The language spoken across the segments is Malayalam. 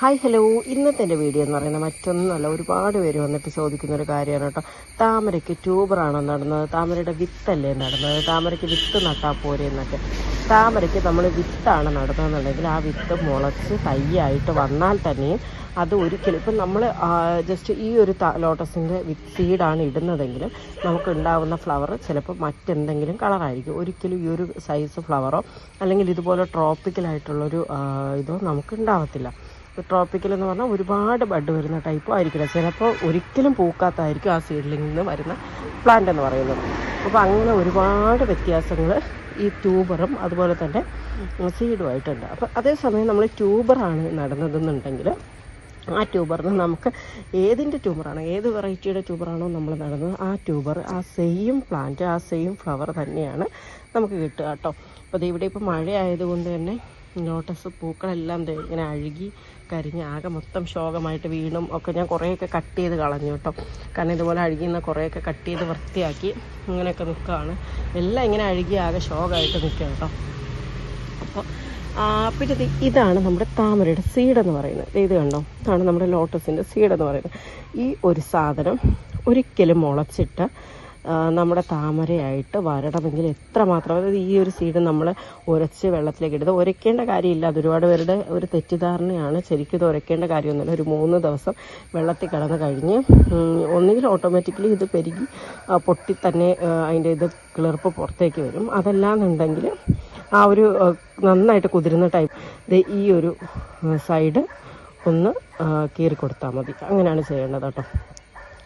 ഹായ് ഹലോ ഇന്നത്തെ എന്റെ വീഡിയോ എന്ന് പറയുന്നത് മറ്റൊന്നുമല്ല. ഒരുപാട് പേര് വന്നിട്ട് ചോദിക്കുന്ന ഒരു കാര്യമാണ് കേട്ടോ. താമരയ്ക്ക് ട്യൂബറാണോ നടുന്നത്? താമരയുടെ വിത്തല്ലേ നടുന്നത്? താമരയ്ക്ക് വിത്ത് നട്ടാൽ പോരെ എന്നൊക്കെ. താമരയ്ക്ക് നമ്മൾ വിത്താണ് നടുന്നതെന്നുണ്ടെങ്കിൽ ആ വിത്ത് മുളച്ച് തയ്യായിട്ട് വന്നാൽ തന്നെയും അത് ഒരിക്കലും ഇപ്പം നമ്മൾ ജസ്റ്റ് ഈ ഒരു ലോട്ടസിന്റെ വിത്ത് സീഡാണ് ഇടുന്നതെങ്കിലും നമുക്ക് ഉണ്ടാവുന്ന ഫ്ലവർ ചിലപ്പോൾ മറ്റെന്തെങ്കിലും കളറായിരിക്കും ഒരിക്കലും ഈ ഒരു സൈസ് ഫ്ലവറോ അല്ലെങ്കിൽ ഇതുപോലെ ട്രോപ്പിക്കലായിട്ടുള്ളൊരു ഇതോ നമുക്ക് ഉണ്ടാവത്തില്ല. ട്രോപ്പിക്കൽ എന്ന് പറഞ്ഞാൽ ഒരുപാട് ബഡ് വരുന്ന ടൈപ്പും ആയിരിക്കില്ല. ചിലപ്പോൾ ഒരിക്കലും പൂക്കാത്തായിരിക്കും ആ സീഡ്ലിംഗിൽ നിന്ന് വരുന്ന പ്ലാന്റ് എന്ന് പറയുന്നത്. അപ്പോൾ അങ്ങനെ ഒരുപാട് വ്യത്യാസങ്ങൾ ഈ ട്യൂബറും അതുപോലെ തന്നെ സീഡുമായിട്ടുണ്ട് അപ്പോൾ അതേസമയം നമ്മൾ ട്യൂബറാണ് നടന്നതെന്നുണ്ടെങ്കിൽ ആ ട്യൂബറിന് നമുക്ക് ഏതിന്റെ ട്യൂബറാണ് ഏത് വെറൈറ്റിയുടെ ട്യൂബറാണോ നമ്മൾ നടുന്നത് ആ ട്യൂബർ ആ സെയിം പ്ലാന്റ് ആ സെയിം ഫ്ലവർ തന്നെയാണ് നമുക്ക് കിട്ടുക കേട്ടോ. അപ്പോൾ ഇവിടെ ഇപ്പോൾ മഴ ആയതുകൊണ്ട് തന്നെ ലോട്ടസ് പൂക്കളെല്ലാം ഇങ്ങനെ അഴുകി കരിഞ്ഞ് ആകെ മൊത്തം ശോകമായിട്ട് വീണും ഒക്കെ ഞാൻ കുറേയൊക്കെ കട്ട് ചെയ്ത് കളഞ്ഞു കേട്ടോ. കാരണം ഇതുപോലെ അഴുകിയുന്ന കുറേയൊക്കെ കട്ട് ചെയ്ത് വൃത്തിയാക്കി ഇങ്ങനെയൊക്കെ നിൽക്കുകയാണ്. എല്ലാം ഇങ്ങനെ അഴുകി ആകെ ശോകമായിട്ട് നിൽക്കുക കേട്ടോ. അപ്പോൾ പിന്നെ ഇത് ഇതാണ് നമ്മുടെ താമരയുടെ സീഡ് എന്ന് പറയുന്നത്. ഇത് കണ്ടോ? ഇതാണ് നമ്മുടെ ലോട്ടസിന്റെ സീഡ് എന്ന് പറയുന്നത്. ഈ ഒരു സാധനം ഒരിക്കലും മുളച്ചിട്ട് നമ്മുടെ താമരയായിട്ട് വരണമെങ്കിൽ എത്രമാത്രം അതായത് ഈ ഒരു സീഡ് നമ്മൾ ഉരച്ച് വെള്ളത്തിലേക്ക് ഇടുന്നത്. ഉരയ്ക്കേണ്ട കാര്യമില്ല. അത് ഒരുപാട് പേരുടെ ഒരു തെറ്റിദ്ധാരണയാണ്. ശരിക്കും ഇത് ഉരയ്ക്കേണ്ട കാര്യമൊന്നുമില്ല. ഒരു മൂന്ന് ദിവസം വെള്ളത്തിൽ കിടന്ന് കഴിഞ്ഞ് ഒന്നുകിൽ ഓട്ടോമാറ്റിക്കലി ഇത് പെരുകി പൊട്ടി തന്നെ അതിന്റെ ഇത് കിളിർപ്പ് പുറത്തേക്ക് വരും. അതല്ലാന്നുണ്ടെങ്കിൽ ആ ഒരു നന്നായിട്ട് കുതിരുന്ന ടൈപ്പ് ഈ ഒരു സൈഡ് ഒന്ന് കീറി കൊടുത്താൽ മതി. അങ്ങനെയാണ് ചെയ്യേണ്ടത് കേട്ടോ.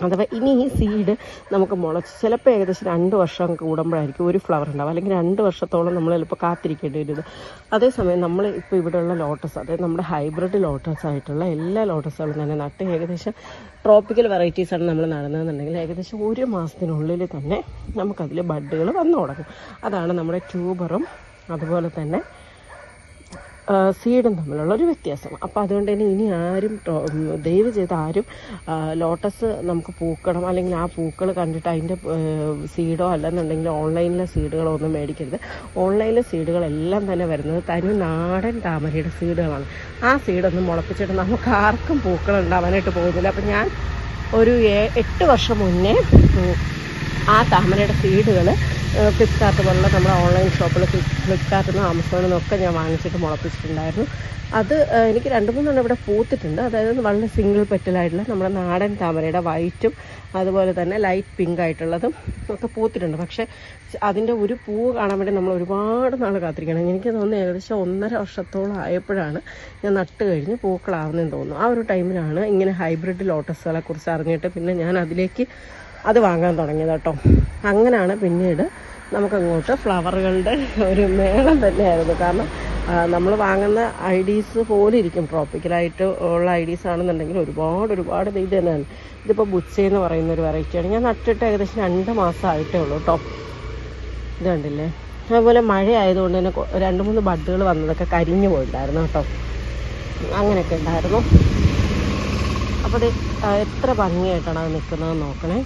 അഥവാ ഇനി ഈ സീഡ് നമുക്ക് മുളച്ച് ചിലപ്പോൾ ഏകദേശം രണ്ട് വർഷം കൂടുമ്പോഴായിരിക്കും ഒരു ഫ്ലവർ ഉണ്ടാവും അല്ലെങ്കിൽ രണ്ട് വർഷത്തോളം നമ്മൾ ചിലപ്പോൾ കാത്തിരിക്കേണ്ടി വരുന്നത് അതേസമയം നമ്മൾ ഇപ്പോൾ ഇവിടെയുള്ള ലോട്ടസ് അതായത് നമ്മുടെ ഹൈബ്രിഡ് ലോട്ടസ് ആയിട്ടുള്ള എല്ലാ ലോട്ടസുകളും തന്നെ നട്ട് ഏകദേശം ട്രോപ്പിക്കൽ വെറൈറ്റീസാണ് നമ്മൾ നടന്നതെന്നുണ്ടെങ്കിൽ ഏകദേശം ഒരു മാസത്തിനുള്ളിൽ തന്നെ നമുക്കതിൽ ബഡ്ഡുകൾ വന്നു തുടങ്ങും. അതാണ് നമ്മുടെ ട്യൂബറും അതുപോലെ തന്നെ സീഡും തമ്മിലുള്ള ഒരു വ്യത്യാസം. അപ്പോൾ അതുകൊണ്ട് തന്നെ ഇനി ആരും ദയവ് ചെയ്ത് ആരും ലോട്ടസ് നമുക്ക് പൂക്കണം അല്ലെങ്കിൽ ആ പൂക്കൾ കണ്ടിട്ട് അതിന്റെ സീഡോ അല്ലെന്നുണ്ടെങ്കിൽ ഓൺലൈനിലെ സീഡുകളോ ഒന്നും മേടിക്കരുത്. ഓൺലൈനിലെ സീഡുകളെല്ലാം തന്നെ വരുന്നത് തനി നാടൻ താമരയുടെ സീഡുകളാണ്. ആ സീഡൊന്നും മുളപ്പിച്ചിട്ട് നമുക്ക് ആർക്കും പൂക്കൾ ഉണ്ടാവാനായിട്ട് പോകുന്നില്ല. അപ്പം ഞാൻ ഒരു എട്ട് വർഷം മുന്നേ ആ താമരയുടെ സീഡുകൾ ഫ്ലിപ്കാർട്ട് പോലുള്ള നമ്മുടെ ഓൺലൈൻ ഷോപ്പിൽ ഫ്ലിപ്കാർട്ടിൽ നിന്ന് ആമസോണിൽ നിന്നൊക്കെ ഞാൻ വാങ്ങിച്ചിട്ട് മുളപ്പിച്ചിട്ടുണ്ടായിരുന്നു. അത് എനിക്ക് രണ്ട് മൂന്നെണ്ണം ഇവിടെ പൂത്തിട്ടുണ്ട്. അതായത് വളരെ സിംഗിൾ പെറ്റലായിട്ടുള്ള നമ്മുടെ നാടൻ താമരയുടെ വൈറ്റും അതുപോലെ തന്നെ ലൈറ്റ് പിങ്ക് ആയിട്ടുള്ളതും ഒക്കെ പൂത്തിട്ടുണ്ട്. പക്ഷേ അതിന്റെ ഒരു പൂവ് കാണാൻ വേണ്ടി നമ്മൾ ഒരുപാട് നാൾ കാത്തിരിക്കണം എനിക്ക് തോന്നുന്നു ഏകദേശം ഒന്നര വർഷത്തോളം ആയപ്പോഴാണ് ഞാൻ നട്ട് കഴിഞ്ഞ് പൂക്കളാവുന്നതെന്ന് തോന്നുന്നു. ആ ഒരു ടൈമിലാണ് ഇങ്ങനെ ഹൈബ്രിഡ് ലോട്ടസുകളെ കുറിച്ച് അറിഞ്ഞിട്ട് പിന്നെ ഞാൻ അതിലേക്ക് അത് വാങ്ങാൻ തുടങ്ങിയത് കേട്ടോ. അങ്ങനെയാണ് പിന്നീട് നമുക്കങ്ങോട്ട് ഫ്ലവറുകളുടെ ഒരു മേളം തന്നെയായിരുന്നു. കാരണം നമ്മൾ വാങ്ങുന്ന ഐ ഡീസ് പോലെ ഇരിക്കും. ട്രോപ്പിക്കലായിട്ട് ഉള്ള ഐ ഡീസ് ആണെന്നുണ്ടെങ്കിൽ ഒരുപാട് ഒരുപാട് ഇത് തന്നെയാണ്. ഇതിപ്പോൾ ബുച്ച എന്ന് പറയുന്ന ഒരു വെറൈറ്റിയാണ്. ഞാൻ നട്ടിട്ട് ഏകദേശം രണ്ട് മാസം ആയിട്ടേ ഉള്ളൂ കേട്ടോ. ഇത് കണ്ടില്ലേ? അതുപോലെ മഴ ആയതുകൊണ്ട് തന്നെ രണ്ട് മൂന്ന് ബഡ്ഡുകൾ വന്നതൊക്കെ കരിഞ്ഞു പോയിട്ടുണ്ടായിരുന്നു കേട്ടോ. അങ്ങനെയൊക്കെ ഉണ്ടായിരുന്നു. അപ്പോൾ ഇത് എത്ര ഭംഗിയായിട്ടാണ് അത് നിൽക്കുന്നത് നോക്കണേ.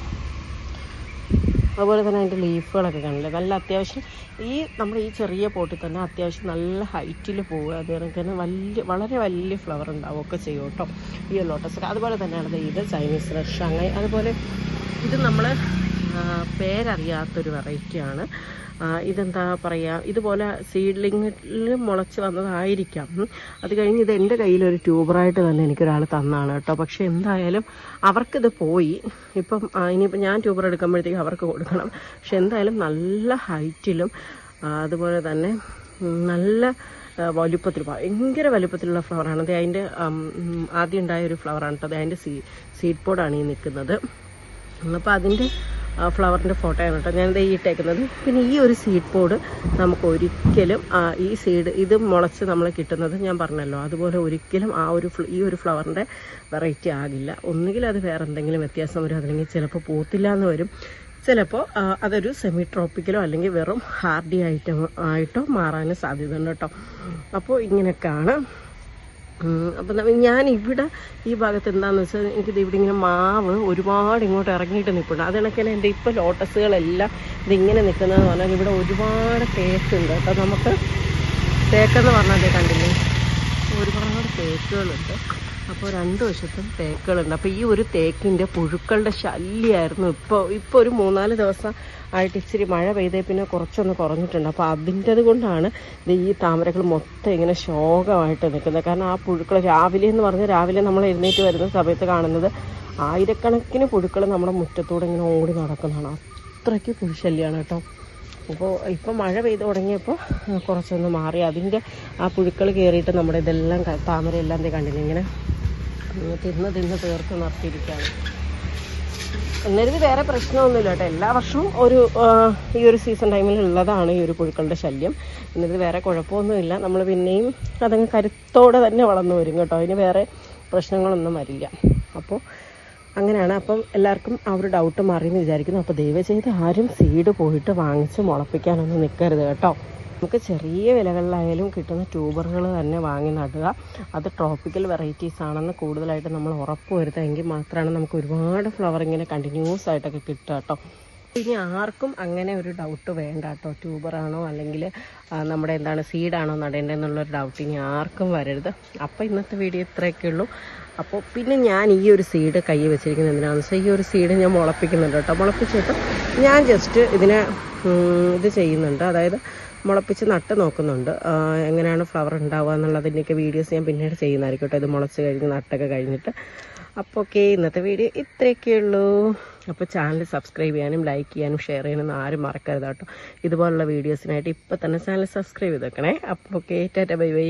അതുപോലെ തന്നെ അതിന്റെ ലീഫുകളൊക്കെ കാണില്ലേ നല്ല അത്യാവശ്യം ഈ നമ്മൾ ഈ ചെറിയ പോട്ടിൽ തന്നെ അത്യാവശ്യം നല്ല ഹൈറ്റിൽ പോവുക. അത് തന്നെ വലിയ വളരെ വലിയ ഫ്ലവർ ഉണ്ടാവും ഉണ്ടാവുകയൊക്കെ ചെയ്യും കേട്ടോ. ഈ ലോട്ടസ് അതുപോലെ തന്നെയാണ് ഇത് ചൈനീസ് റഷ് അങ്ങനെ അതുപോലെ ഇത് നമ്മൾ പേരറിയാത്തൊരു വെറൈറ്റിയാണ് ഇതെന്താ പറയുക ഇതുപോലെ സീഡ്ലിങ്ങിൽ മുളച്ച് വന്നതായിരിക്കാം. അത് കഴിഞ്ഞ് ഇത് എന്റെ കയ്യിലൊരു ട്യൂബറായിട്ട് തന്നെ എനിക്കൊരാൾ തന്നാണ് കേട്ടോ. പക്ഷെ എന്തായാലും അവർക്കിത് പോയി. ഇപ്പം ഇനിയിപ്പോൾ ഇനിയിപ്പം ഞാൻ ട്യൂബർ എടുക്കുമ്പോഴത്തേക്ക് അവർക്ക് കൊടുക്കണം. പക്ഷെ എന്തായാലും നല്ല ഹൈറ്റിലും അതുപോലെ തന്നെ നല്ല വലുപ്പത്തിൽ ഭയങ്കര വലുപ്പത്തിലുള്ള ഫ്ലവറാണ്. അത് അതിന്റെ ആദ്യം ഉണ്ടായ ഒരു ഫ്ലവറാണ് കേട്ടോ. അത് അതിന്റെ സീ സീഡ് പോഡാണ് ഈ നിൽക്കുന്നത്. അപ്പോൾ അതിന്റെ ഫ്ലവറിന്റെ ഫോട്ടോയാണ് കേട്ടോ. ഞാനിത് ഈ ഇട്ടേക്കുന്നത്. പിന്നെ ഈ ഒരു സീഡ് പോഡ് നമുക്ക് ഒരിക്കലും ഈ സീഡ് ഇത് മുളച്ച് നമ്മൾ കിട്ടുന്നത് ഞാൻ പറഞ്ഞല്ലോ. അതുപോലെ ഒരിക്കലും ആ ഒരു ഈ ഒരു ഫ്ലവറിന്റെ വെറൈറ്റി ആകില്ല. ഒന്നുകിൽ അത് വേറെ എന്തെങ്കിലും വ്യത്യാസം വരും അതല്ലെങ്കിൽ ചിലപ്പോൾ പൂത്തില്ല എന്ന് വരും ചിലപ്പോൾ അതൊരു സെമി ട്രോപ്പിക്കലോ അല്ലെങ്കിൽ വെറും ഹാർഡി ഐറ്റം ആയിട്ടോ മാറാനും സാധ്യതയുണ്ട് കേട്ടോ. അപ്പോൾ ഇങ്ങനെയൊക്കെയാണ് അപ്പം ഞാൻ ഇവിടെ ഈ ഭാഗത്ത് എന്താണെന്ന് വെച്ചാൽ എനിക്കിത് ഇവിടെ ഇങ്ങനെ മാവ് ഒരുപാട് ഇങ്ങോട്ട് ഇറങ്ങിയിട്ട് നിൽപ്പുണ്ട് അത് എന്റെ ഇപ്പോൾ ലോട്ടസുകളെല്ലാം ഇതിങ്ങനെ നിൽക്കുന്നതെന്ന് പറഞ്ഞാൽ ഇവിടെ ഒരുപാട് തേക്കുണ്ട് കേട്ടോ നമുക്ക് തേക്കെന്ന് പറഞ്ഞാൽ കണ്ടില്ലേ? ഒരുപാട് തേക്കുകളുണ്ട്. അപ്പോൾ രണ്ട് വശത്തും തേക്കുകളുണ്ട്. അപ്പോൾ ഈ ഒരു തേക്കിന്റെ പുഴുക്കളുടെ ശല്യമായിരുന്നു ഇപ്പോൾ ഇപ്പോൾ ഒരു മൂന്നാൽ ദിവസം ആയിട്ട് ഇച്ചിരി മഴ പെയ്തേ പിന്നെ കുറച്ചൊന്ന് കുറഞ്ഞിട്ടുണ്ട്. അപ്പോൾ അതിന്റെത് കൊണ്ടാണ് ഈ താമരകൾ മൊത്തം ഇങ്ങനെ ശോകമായിട്ട് നിൽക്കുന്നത്. കാരണം ആ പുഴുക്കൾ രാവിലെ എന്ന് പറഞ്ഞാൽ രാവിലെ നമ്മൾ എഴുന്നേറ്റ് വരുന്ന സമയത്ത് കാണുന്നത് ആയിരക്കണക്കിന് പുഴുക്കൾ നമ്മുടെ മുറ്റത്തൂടെ ഇങ്ങനെ ഓടി നടക്കുന്നതാണ്. അത്രയ്ക്ക് പുഴുശല്യമാണ് കേട്ടോ. അപ്പോൾ ഇപ്പം മഴ പെയ്ത് തുടങ്ങിയപ്പോൾ കുറച്ചൊന്ന് മാറി. അതിന്റെ ആ പുഴുക്കൾ കയറിയിട്ട് നമ്മുടെ ഇതെല്ലാം താമരയെല്ലാം കണ്ടില്ല ഇങ്ങനെ തിന്ന് തിന്ന് തീർത്ത് നിർത്തിയിരിക്കുകയാണ്. എന്നിരുന്ന് വേറെ പ്രശ്നമൊന്നുമില്ല കേട്ടോ. എല്ലാ വർഷവും ഒരു ഈ ഒരു സീസൺ ടൈമിൽ ഉള്ളതാണ് ഈ ഒരു പുഴുക്കളുടെ ശല്യം. എന്നിരുന്ന് വേറെ കുഴപ്പമൊന്നുമില്ല. നമ്മൾ പിന്നെയും അതങ്ങ് കരുത്തോടെ തന്നെ വളർന്നു വരും കേട്ടോ. അതിന് വേറെ പ്രശ്നങ്ങളൊന്നും വരില്ല. അപ്പോൾ അങ്ങനെയാണ്. അപ്പം എല്ലാവർക്കും ആ ഒരു ഡൗട്ട് മാറിയെന്ന് വിചാരിക്കുന്നു. അപ്പോൾ ദയവ് ചെയ്ത് ആരും സീഡ് പോയിട്ട് വാങ്ങിച്ച് മുളപ്പിക്കാനൊന്നും നിൽക്കരുത് കേട്ടോ. നമുക്ക് ചെറിയ വിലകളിലായാലും കിട്ടുന്ന ട്യൂബറുകൾ തന്നെ വാങ്ങി നടുക. അത് ട്രോപ്പിക്കൽ വെറൈറ്റീസ് ആണെന്ന് കൂടുതലായിട്ട് നമ്മൾ ഉറപ്പ് വരുത്തുമെങ്കിൽ മാത്രമാണ് നമുക്ക് ഒരുപാട് ഫ്ലവർ ഇങ്ങനെ കണ്ടിന്യൂസ് ആയിട്ടൊക്കെ കിട്ടുക കേട്ടോ. ഇനി ആർക്കും അങ്ങനെ ഒരു ഡൗട്ട് വേണ്ട കേട്ടോ. ട്യൂബറാണോ അല്ലെങ്കിൽ നമ്മുടെ എന്താണ് സീഡാണോ നടേണ്ടതെന്നുള്ളൊരു ഡൗട്ട് ഇനി ആർക്കും വരരുത്. അപ്പോൾ ഇന്നത്തെ വീഡിയോ ഇത്രയൊക്കെ ഉള്ളൂ. അപ്പോൾ പിന്നെ ഞാൻ ഈ ഒരു സീഡ് കൈ വെച്ചിരിക്കുന്നത് എന്തിനാണെന്ന് വെച്ചാൽ ഈ ഒരു സീഡ് ഞാൻ മുളപ്പിക്കുന്നുണ്ട് കേട്ടോ. മുളപ്പിച്ചിട്ട് ഞാൻ ജസ്റ്റ് ഇതിനെ ഇത് ചെയ്യുന്നുണ്ട്. അതായത് മുളപ്പിച്ച് നട്ട് നോക്കുന്നുണ്ട്. എങ്ങനെയാണ് ഫ്ലവർ ഉണ്ടാവുക എന്നുള്ളതിന്റെയൊക്കെ വീഡിയോസ് ഞാൻ പിന്നീട് ചെയ്യുന്നതായിരിക്കും കേട്ടോ. ഇത് മുളച്ച് കഴിഞ്ഞ് നട്ടൊക്കെ കഴിഞ്ഞിട്ട്. അപ്പോൾ ഓക്കെ ഇന്നത്തെ വീഡിയോ ഇത്രയൊക്കെ ഉള്ളൂ. അപ്പോൾ ചാനൽ സബ്സ്ക്രൈബ് ചെയ്യാനും ലൈക്ക് ചെയ്യാനും ഷെയർ ചെയ്യാനും ആരും മറക്കരുത് കേട്ടോ. ഇതുപോലുള്ള വീഡിയോസിനായിട്ട് ഇപ്പോൾ തന്നെ ചാനൽ സബ്സ്ക്രൈബ് ചെയ്ത് വെക്കണേ അപ്പോൾ ഓക്കെ ടാറ്റ ബൈ ബൈ